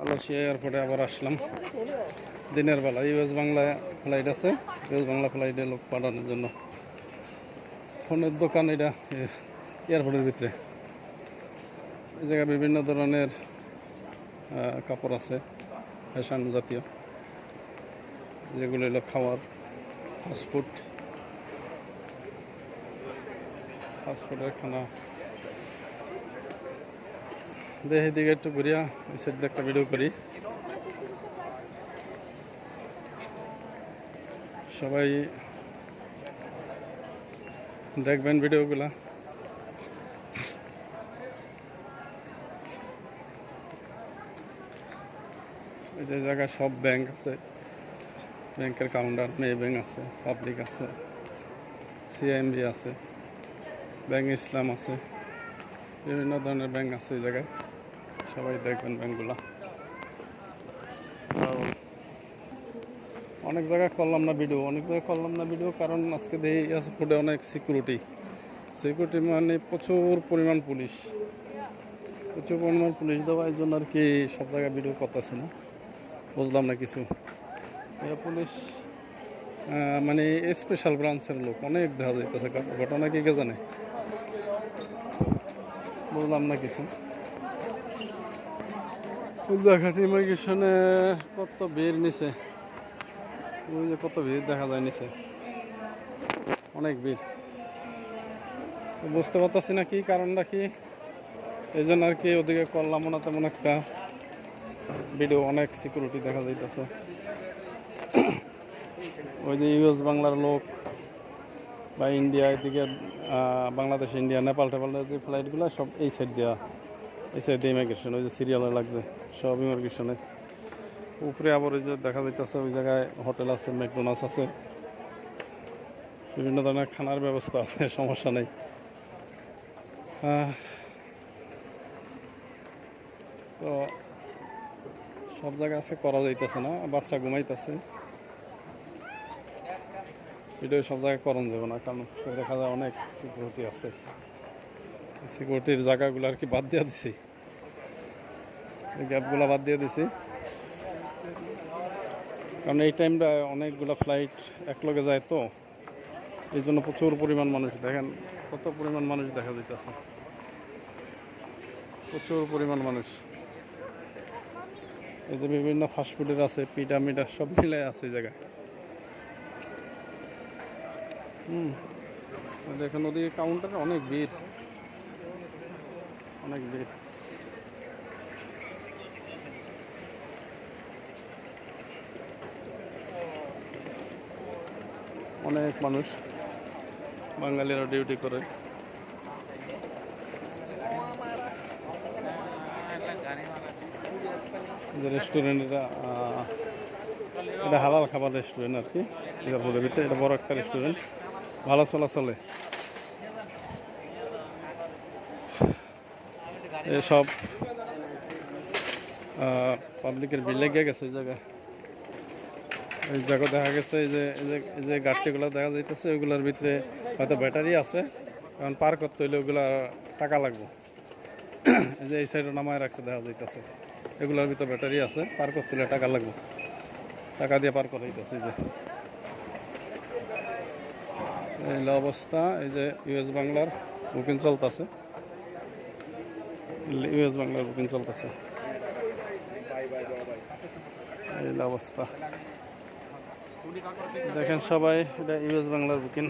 Malaysia এয়ারপোর্টে আবার আসলাম। দিনের বেলা ইউএস বাংলা ফ্লাইট আছে। ইউএস বাংলা ফ্লাইটে লোক পাঠানোর জন্য। ফোনের দোকান এটা এয়ারপোর্টের ভিতরে। এই জায়গায় বিভিন্ন ধরনের কাপড় আছে, ফ্যাশন জাতীয়। যেগুলো হলো খাওয়ার ফাস্টফুড ফাস্টফুডের খানা। দেখি একটু ঘুরিয়া একটা ভিডিও করি। সবাই দেখবেন ভিডিওগুলা এই যে জায়গায় সব ব্যাংক আছে। ব্যাংকের কাউন্টার মেয়ে ব্যাংক আছে পাবলিক আছে সিআইএমবি আছে ব্যাংক ইসলাম আছে, বিভিন্ন ধরনের ব্যাংক আছে এই জায়গায়। সবাই দেখবেন ব্যাংকগুলা। অনেক জায়গায় করলাম না ভিডিও অনেক জায়গায় করলাম না ভিডিও কারণ আজকে দেখি আছে ফুটে অনেক সিকিউরিটি সিকিউরিটি মানে প্রচুর পরিমাণ পুলিশ। প্রচুর পরিমাণ পুলিশ দেওয়া এই জন্য আর কি সব জায়গায় ভিডিও করতেছে না। বুঝলাম না কিছু। পুলিশ মানে স্পেশাল ব্রাঞ্চের লোক অনেক দেখা যাইতেছে। ঘটনা কি কে জানে? বুঝলাম না কিছু। উদ্যাঘাট ইমিগ্রেশনে কত ভিড় নিছে? ওই যে কত ভিড় দেখা যায় নিচে অনেক ভিড়। বুঝতে পারতাছি না কি কারণটা কি। এই জন্য আর কি ওদিকে করলাম না তেমন একটা। ভিডিও অনেক সিকিউরিটি দেখা যাইতেছে। ওই যে ইউএস বাংলার লোক বা ইন্ডিয়া এদিকে বাংলাদেশ, ইন্ডিয়া, নেপাল, টেপাল, যে ফ্লাইটগুলো সব এই সাইড দেওয়া এই সাইড দিয়ে ওই যে সিরিয়ালে লাগছে, সব ইমিগ্রেশনে উপরে আবার ওই যে দেখা যাইতেছে, ওই জায়গায় হোটেল আছে ম্যাকডোনাল্ডস আছে। বিভিন্ন ধরনের খানার ব্যবস্থা আছে, সমস্যা নেই। তো সব জায়গায় আজকে করা যাইতেছে না, বাচ্চা ঘুমাইতেছে। ভিডিও সব জায়গায় করণ যাবে না, কারণ দেখা যায় অনেক সিকিউরিটি আছে। সিকিউরিটির জায়গাগুলো আর কি বাদ দিয়ে দিছি। গ্যাপগুলো বাদ দিয়ে দিছি। কারণ এই টাইমটা অনেকগুলো ফ্লাইট একলগে যায় তো। এই জন্য প্রচুর পরিমাণ মানুষ, দেখেন কত পরিমাণ মানুষ দেখা যাইতেছে। প্রচুর পরিমাণ মানুষ। এই যে বিভিন্ন ফাস্টফুডের আছে, পিঠা মিঠা সব মিলে আছে এই জায়গায়। হুম। দেখেন ওদিকে কাউন্টারে অনেক ভিড়। অনেক ভিড়। অনেক মানুষ বাঙালিরা ডিউটি করে। যে রেস্টুরেন্ট এটা এটা হালাল খাবার রেস্টুরেন্ট আর কি। এয়ারপোর্টের এটা বড় একটা রেস্টুরেন্ট ভালো চলা চলে এসব পাবলিকের বিল লেগে গেছে এই জায়গায়। এই জায়গা দেখা গেছে এই যে এই যে গাড়িগুলো দেখা যাইতেছে ওইগুলোর ভিতরে হয়তো ব্যাটারি আছে কারণ পার করতে হইলে ওগুলা টাকা লাগবে। এই যে এই সাইডে নামায় রাখছে দেখা যাইতেছে। এগুলোর ভিতরে ব্যাটারি আছে পার করতে হলে টাকা লাগবে। টাকা দিয়ে পার করা হইতেছে এই যে। এই অবস্থা এই যে ইউএস বাংলার বুকিং চলতেছে। ইউএস বাংলার বুকিং চলতেছে। এই অবস্থা। দেখেন সবাই এটা ইউএস বাংলার বুকিং।